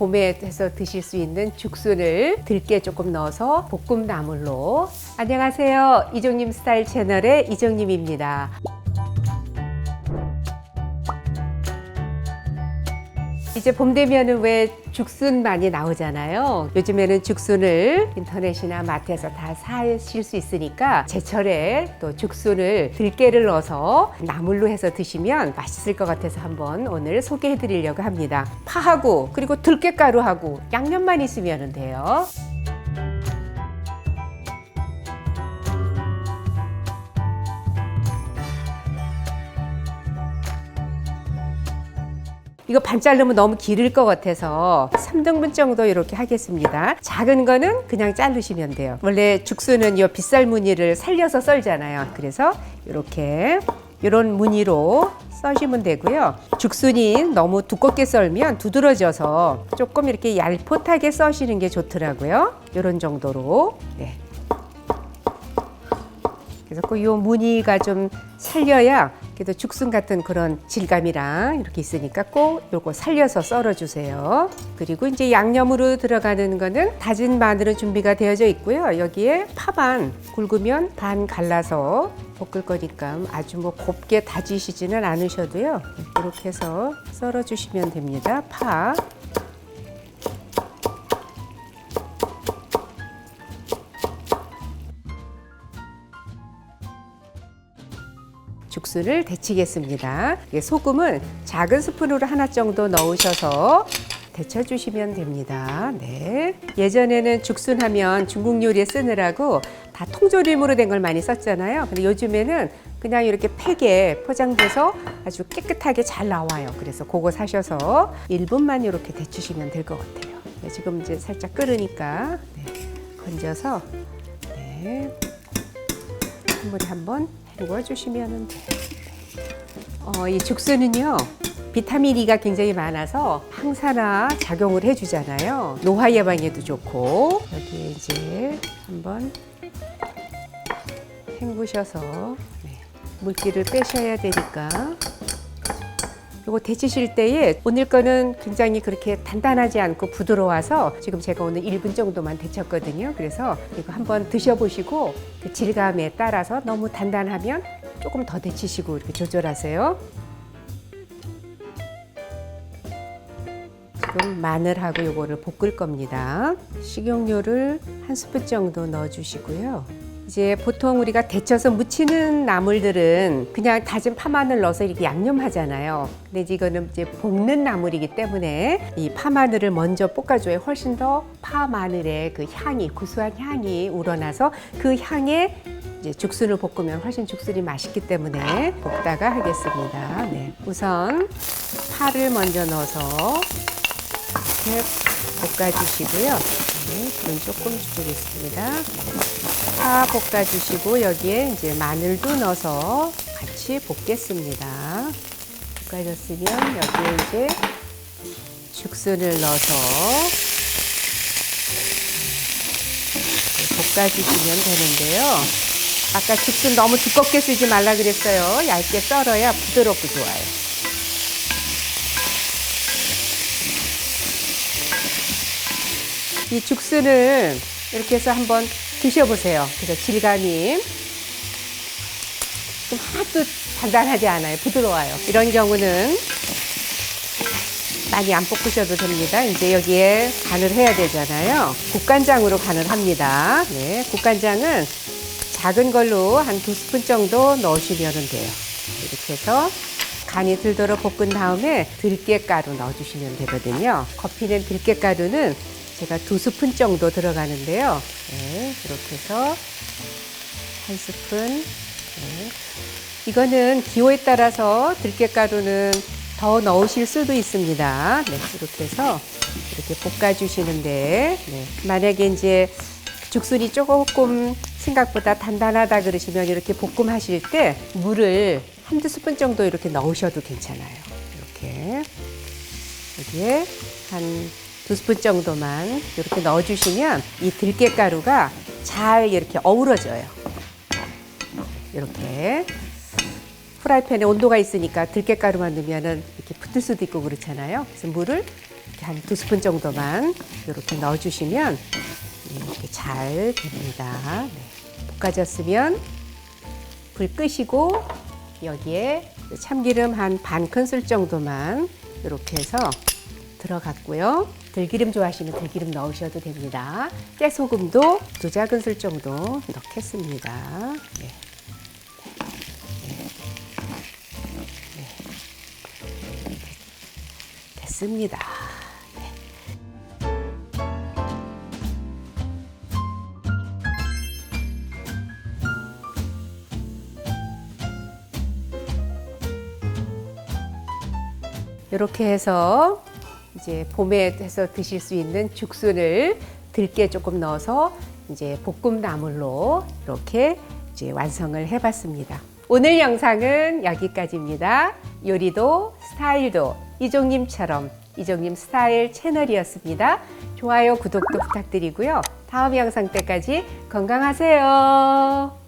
봄에 해서 드실 수 있는 죽순을 들깨 조금 넣어서 볶음 나물로. 안녕하세요. 이종님 스타일 채널의 이종님입니다. 이제 봄 되면은 왜 죽순 많이 나오잖아요. 요즘에는 죽순을 인터넷이나 마트에서 다 사실 수 있으니까 제철에 또 죽순을 들깨를 넣어서 나물로 해서 드시면 맛있을 것 같아서 한번 오늘 소개해 드리려고 합니다. 파하고 그리고 들깨가루하고 양념만 있으면 돼요. 이거 반 자르면 너무 길을 것 같아서 3등분 정도 이렇게 하겠습니다. 작은 거는 그냥 자르시면 돼요. 원래 죽순은 이 빗살 무늬를 살려서 썰잖아요. 그래서 이렇게 이런 무늬로 써시면 되고요. 죽순이 너무 두껍게 썰면 두드러져서 조금 이렇게 얄풋하게 써시는 게 좋더라고요. 이런 정도로. 네. 그래서 그 요 무늬가 좀 살려야 그래도 죽순 같은 그런 질감이랑 이렇게 있으니까 꼭 요거 살려서 썰어 주세요. 그리고 이제 양념으로 들어가는 거는 다진 마늘은 준비가 되어져 있고요. 여기에 파반 굵으면 반 갈라서 볶을 거니까 아주 뭐 곱게 다지시지는 않으셔도요. 이렇게 해서 썰어 주시면 됩니다. 파. 죽순을 데치겠습니다. 소금은 작은 스푼으로 하나 정도 넣으셔서 데쳐주시면 됩니다. 네. 예전에는 죽순 하면 중국 요리에 쓰느라고 다 통조림으로 된 걸 많이 썼잖아요. 근데 요즘에는 그냥 이렇게 팩에 포장돼서 아주 깨끗하게 잘 나와요. 그래서 그거 사셔서 1분만 이렇게 데치시면 될 것 같아요. 네, 지금 이제 살짝 끓으니까 네, 건져서 네, 물에 한번 헹궈 주시면 돼요. 어, 이 죽순은요. 비타민 E가 굉장히 많아서 항산화 작용을 해주잖아요. 노화 예방에도 좋고 여기에 이제 한번 헹구셔서 네, 물기를 빼셔야 되니까 이거 데치실 때에 오늘 거는 굉장히 그렇게 단단하지 않고 부드러워서 지금 제가 오늘 1분 정도만 데쳤거든요. 그래서 이거 한번 드셔보시고 그 질감에 따라서 너무 단단하면 조금 더 데치시고 이렇게 조절하세요. 지금 마늘하고 요거를 볶을 겁니다. 식용유를 한 스푼 정도 넣어주시고요. 이제 보통 우리가 데쳐서 무치는 나물들은 그냥 다진 파마늘 넣어서 이렇게 양념하잖아요. 근데 이거는 이제 볶는 나물이기 때문에 이 파마늘을 먼저 볶아줘야 훨씬 더 파마늘의 그 향이 구수한 향이 우러나서 그 향에 이제 죽순을 볶으면 훨씬 죽순이 맛있기 때문에 볶다가 하겠습니다. 네. 우선 파를 먼저 넣어서 이렇게 볶아주시고요. 네, 불은 조금 줄이겠습니다. 파 볶아주시고 여기에 이제 마늘도 넣어서 같이 볶겠습니다. 볶아졌으면 여기에 이제 죽순을 넣어서 볶아주시면 되는데요. 아까 죽순 너무 두껍게 쓰지 말라 그랬어요. 얇게 썰어야 부드럽고 좋아요. 이 죽순을 이렇게 해서 한번 드셔보세요. 그래서 질감이 좀 하나도 단단하지 않아요. 부드러워요. 이런 경우는 많이 안 볶으셔도 됩니다. 이제 여기에 간을 해야 되잖아요. 국간장으로 간을 합니다. 네, 국간장은 작은 걸로 한 두 스푼 정도 넣으시면 돼요. 이렇게 해서 간이 들도록 볶은 다음에 들깨가루 넣어주시면 되거든요. 커피는 들깨가루는 제가 두 스푼 정도 들어가는데요. 네, 이렇게 해서 한 스푼. 네. 이거는 기호에 따라서 들깨가루는 더 넣으실 수도 있습니다. 네, 이렇게 해서 이렇게 볶아주시는데, 네. 만약에 이제 죽순이 조금 생각보다 단단하다 그러시면 이렇게 볶음하실 때 물을 한두 스푼 정도 이렇게 넣으셔도 괜찮아요. 이렇게. 여기에 한 두 스푼 정도만 이렇게 넣어주시면 이 들깨가루가 잘 이렇게 어우러져요. 이렇게. 프라이팬에 온도가 있으니까 들깨가루만 넣으면 이렇게 붙을 수도 있고 그렇잖아요. 그래서 물을 이렇게 한 두 스푼 정도만 이렇게 넣어주시면 이렇게 잘 됩니다. 네. 볶아졌으면 불 끄시고 여기에 참기름 한 반 큰술 정도만 이렇게 해서 들어갔고요. 들기름 좋아하시면 들기름 넣으셔도 됩니다. 깨소금도 두 작은술 정도 넣겠습니다. 네. 됐습니다. 이렇게 해서 이제 봄에 해서 드실 수 있는 죽순을 들깨 조금 넣어서 이제 볶음 나물로 이렇게 이제 완성을 해봤습니다. 오늘 영상은 여기까지입니다. 요리도 스타일도 이종님처럼 이종님 스타일 채널이었습니다. 좋아요, 구독도 부탁드리고요. 다음 영상 때까지 건강하세요.